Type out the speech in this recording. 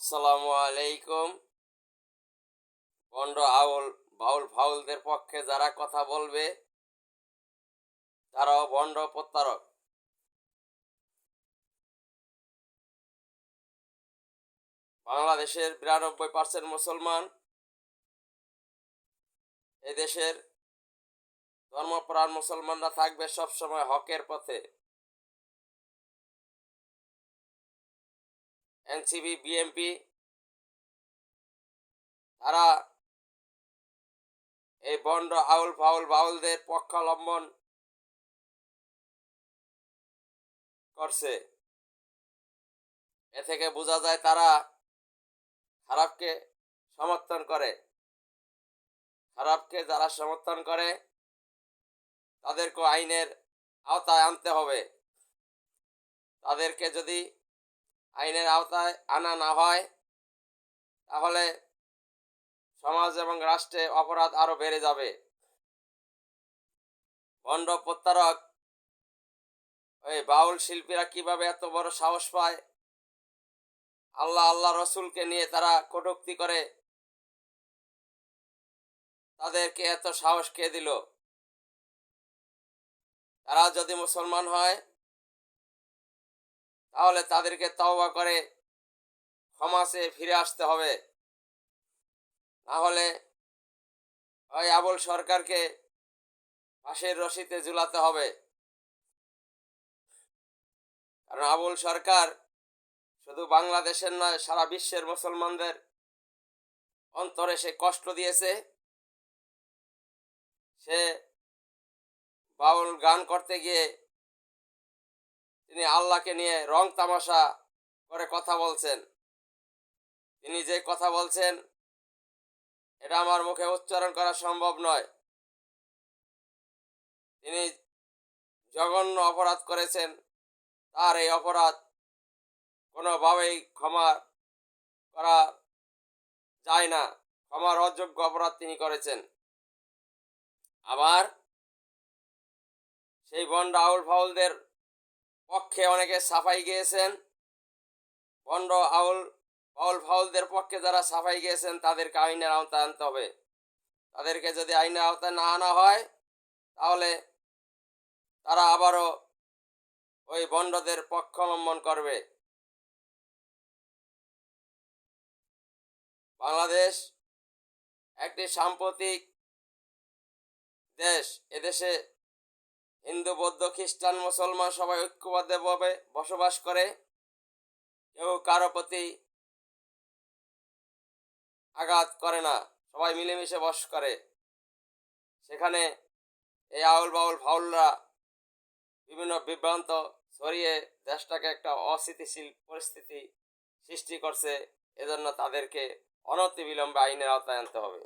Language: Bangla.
আসসালামু আলাইকুম বন্ড আউল, বাউল ফাউলদের পক্ষে যারা কথা বলবে, তারাও বন্ড প্রত্যারক। বাংলাদেশের বিরানব্বই পার্সেন্ট মুসলমান এদেশের ধর্মপ্রাণ মুসলমানরা থাকবে সবসময় হকের পথে। এনসিবি বিএমপি তারা এই বন্ড আউল ফাউল বাউলদের পক্ষাবলম্বন করছে। এ থেকে বোঝা যায় তারা খারাপকে সমর্থন করে। খারাপকে যারা সমর্থন করে তাদেরকে আইনের আওতায় আনতে হবে। তাদেরকে যদি আইনের আওতায় আনা না হয়, তাহলে সমাজ এবং রাষ্ট্রে অপরাধ আরও বেড়ে যাবে। ভণ্ড প্রত্যারক ওই বাউল শিল্পীরা কীভাবে এত বড় সাহস পায়? আল্লাহ আল্লাহ রসুলকে নিয়ে তারা কটুক্তি করে, তাদেরকে এত সাহস কে দিল? তারা যদি মুসলমান হয় তাহলে তাদেরকে তওবা করে ক্ষমাসে ফিরে আসতে হবে। না হলে ওই আবুল সরকারকে ফাঁসির রশিতে ঝুলাতে হবে। কারণ আবুল সরকার শুধু বাংলাদেশের নয়, সারা বিশ্বের মুসলমানদের অন্তরে সে কষ্ট দিয়েছে। সে বাউল গান করতে গিয়ে তিনি আল্লাহকে নিয়ে রং তামাশা করে কথা বলছেন। তিনি যে কথা বলছেন, এটা আমার মুখে উচ্চারণ করা সম্ভব নয়। তিনি জঘন্য অপরাধ করেছেন। তার এই অপরাধ কোনোভাবেই ক্ষমা করা যায় না। ক্ষমার অযোগ্য অপরাধ তিনি করেছেন। আবার সেই বন্ড আউল ফাউলদের পক্ষে অনেকে সাফাই গিয়েছেন। বন্ড আউল ফাউল ফাউলদের পক্ষে যারা সাফাই গিয়েছেন, তাদেরকে আইনের আওতায় আনতে হবে। তাদেরকে যদি আইনের আওতায় না আনা হয়, তাহলে তারা আবারও ওই বন্ডদের পক্ষ অবলম্বন করবে। বাংলাদেশ একটি সাম্প্রতিক দেশ। এদেশে হিন্দু, বৌদ্ধ, খ্রিস্টান, মুসলমান সবাই ঐক্যবদ্ধভাবে বসবাস করে কেউ কারও প্রতি আঘাত করে না, সবাই মিলেমিশে বস করে। সেখানে এই আউল বাউল ফাউলরা বিভিন্ন বিভ্রান্ত ছড়িয়ে দেশটাকে একটা অস্থিতিশীল পরিস্থিতি সৃষ্টি করছে, এজন্য তাদেরকে অনতিবিলম্বে আইনের আওতায় আনতে হবে।